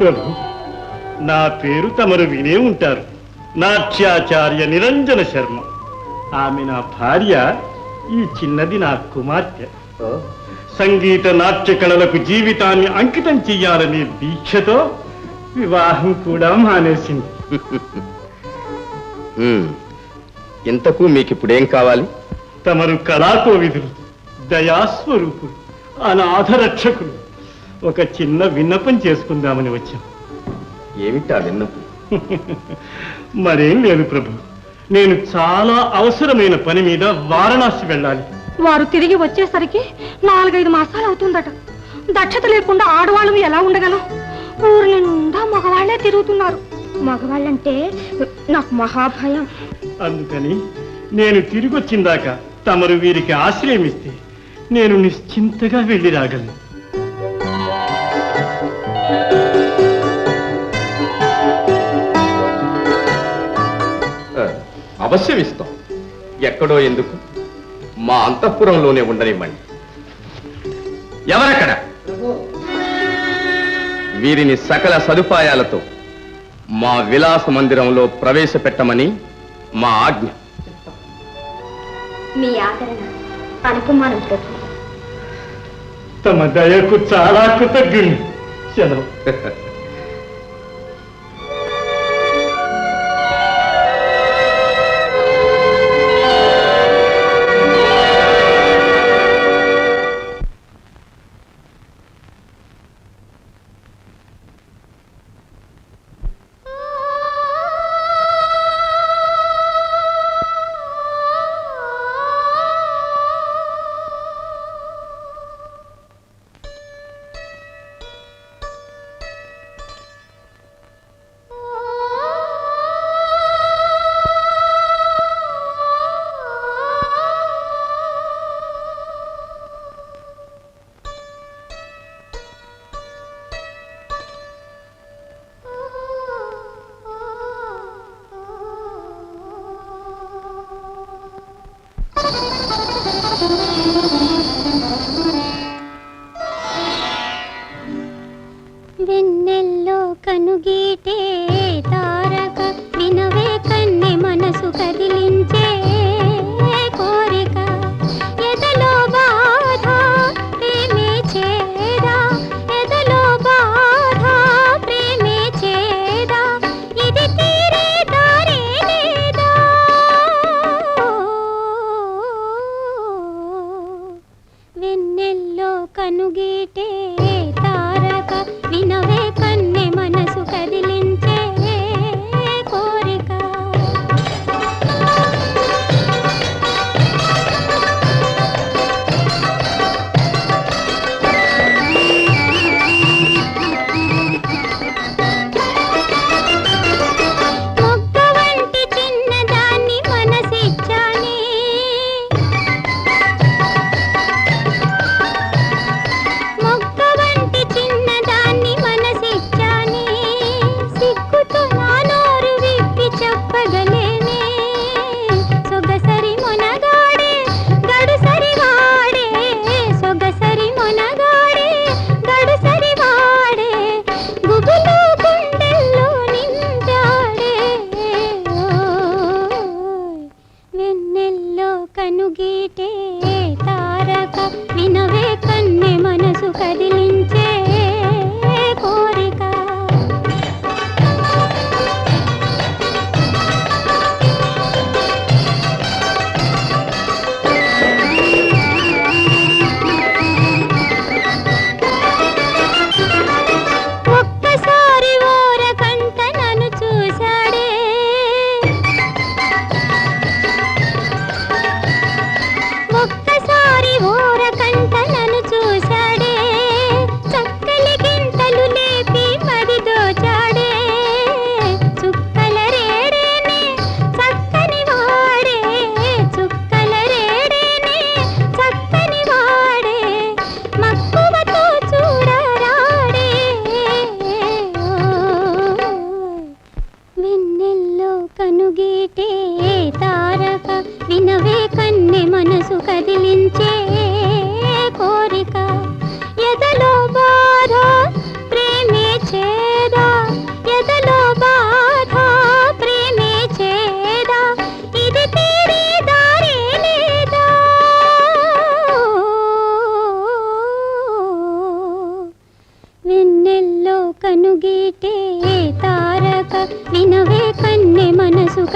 ప్రభు నా పేరు తమరు వినే ఉంటారు. నాట్యాచార్య నిరంజన శర్మ. ఆమె నా భార్య ఈ చిన్నది నా కుమార్తె. సంగీత నాట్య కళలకు జీవితాన్ని అంకితం చెయ్యాలనే దీక్షతో వివాహం కూడా మానేసింది. ఇంతకు మీకు ఇప్పుడు కావాలి? తమరు కళాకోవిదులు దయాస్వరూపులు అనాథరక్షకులు ఒక చిన్న విన్నపం చేసుకుందామని వచ్చాం. ఏమిటా విన్నపు? మరేం లేదు ప్రభు. నేను చాలా అవసరమైన పని మీద వారణాసి వెళ్ళాలి. వారు తిరిగి వచ్చేసరికి నాలుగైదు మాసాలు అవుతుందట. దక్షత లేకుండా ఆడవాళ్ళం ఎలా ఉండగలం? ఊరు నిండా మగవాళ్ళే తిరుగుతున్నారు. మగవాళ్ళంటే నాకు మహాభయం. అందుకని నేను తిరిగి వచ్చిందాక తమరు వీరికి ఆశ్రయం ఇస్తే నేను నిశ్చింతగా వెళ్ళి రాగలను. అవశ్యం ఇస్తాం ఎక్కడో ఎందుకు? మా అంతఃపురంలోనే ఉండనివ్వండి. ఎవరక్కడ? వీరిని సకల సదుపాయాలతో మా విలాస మందిరంలో ప్రవేశపెట్టమని మా ఆజ్ఞ. మీ ఆదరణ తమ దయకు చాలా కృతజ్ఞుని సెలవు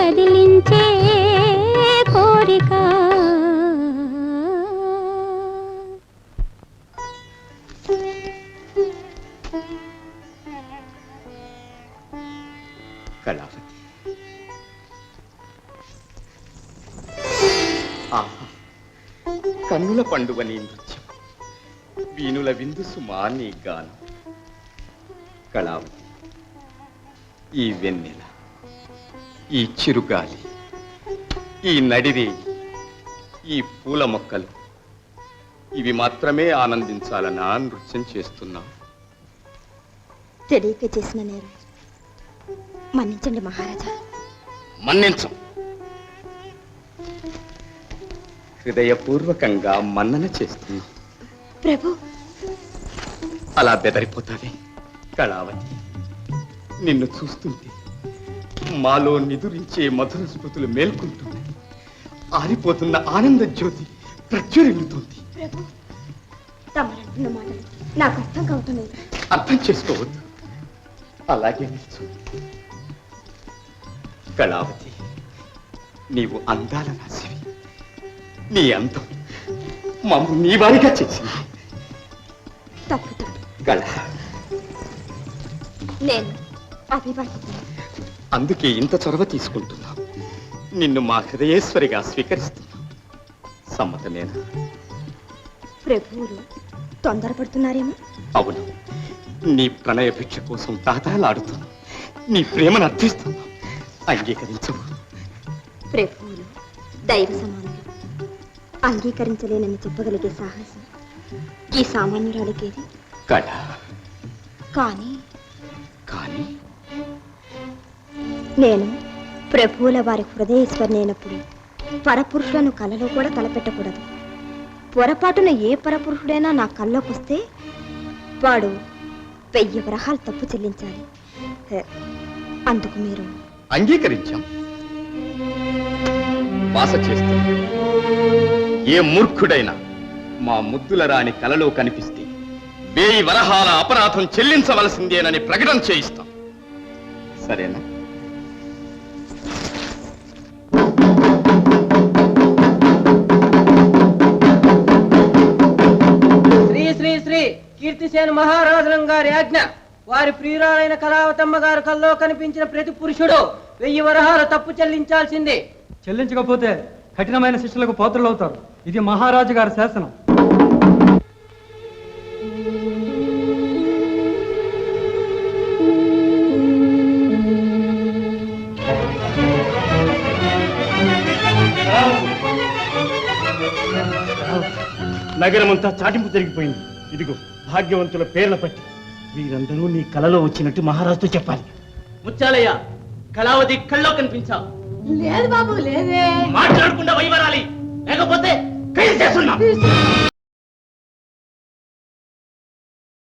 కదిలించే కోరిక. కళావతి కన్నుల పండుగ నీ నృత్యం. వీణుల విందు సుమా నీ గానం. కళావతి ఈ వెన్నెల. ఈ చిరుగాలి ఈ నడిరేయి ఈ పూల మొక్కలు ఇవి మాత్రమే ఆనందించాలనా నృత్యం చేస్తున్నా. తెలియక చేసిన నేరం. మన్నించండి మహారాజా. మన్నించం. హృదయపూర్వకంగా మన్నన చేస్తుంది ప్రభు. అలా బెదరిపోతావే కళావతి. నిన్ను చూస్తుంటే మాలో నిదురించే మధుర స్మృతులు మేల్కొంటున్నాయి ఆరిపోతున్న ఆనంద జ్యోతి ప్రజ్వరిల్లుతోంది. ప్రభు తమరంటున్న మాటలు నాకు అర్థం కావటం లేదు అర్థం చేసుకోవద్దు. అలాగే నిల్చు కళావతి నీవు అందాల రాశివి నీ అందం మమ్ము నీ వారిగా చేసింది. తప్పు తప్పు. కళ. నేను అభివర్తించాను అందుకే ఇంత చొరవ తీసుకుంటున్నాం నిన్ను మా హృదయేశ్వరిగా స్వీకరిస్తున్నాం. సమ్మతమేనా? ప్రభువులు తొందరపడుతున్నారేమో? అవును. నీ ప్రణయ భిక్ష కోసం తాతాలాడుతున్నాం. నీ ప్రేమను అర్థిస్తున్నాం. అంగీకరించవు ప్రభువులు దైవ సమానులు అంగీకరించలేనని చెప్పగలిగే సాహసం ఈ సామాన్యురాలికేది. కళ కానీ కానీ నేను ప్రభువుల వారి హృదయేశ్వరినైనప్పుడు పరపురుషులను కలలో కూడా తలపెట్టకూడదు. పొరపాటున ఏ పరపురుషుడైనా నా కల్లోకి వస్తే వాడు వెయ్యి వరహాలు తప్పు చెల్లించాలి. హె, అందుకు మీరు అంగీకరించాం. వాస చేస్తాం. ఏ మూర్ఖుడైనా మా ముద్దుల రాని కలలో కనిపిస్తే వేయి వరహాల అపరాధం చెల్లించవలసిందేనని ప్రకటన చేయిస్తాం. సరేనా? కీర్తిసేన మహారాజులం గారి ఆజ్ఞ. వారి ప్రియురాలైన కళావతమ్మ గారు కల్లో కనిపించిన ప్రతి పురుషుడు వెయ్యి వరహాల తప్పు చెల్లించాల్సిందే. చెల్లించకపోతే కఠినమైన శిక్షలకు పాత్రలవుతారు. ఇది మహారాజు గారి శాసనం. నగరమంతా చాటింపు జరిగిపోయింది. ఇదిగో. భాగ్యవంతుల పేర్ల పట్టి వీరందరూ నీ కలలో వచ్చినట్టు మహారాజుతో చెప్పాలి. ముచ్చాలయ్య కళావతి కల్లో కనిపించావు. లేదు బాబు లేదే. మాట్లాడకుండా వైవరాలి. లేకపోతే చేస్తున్నాం.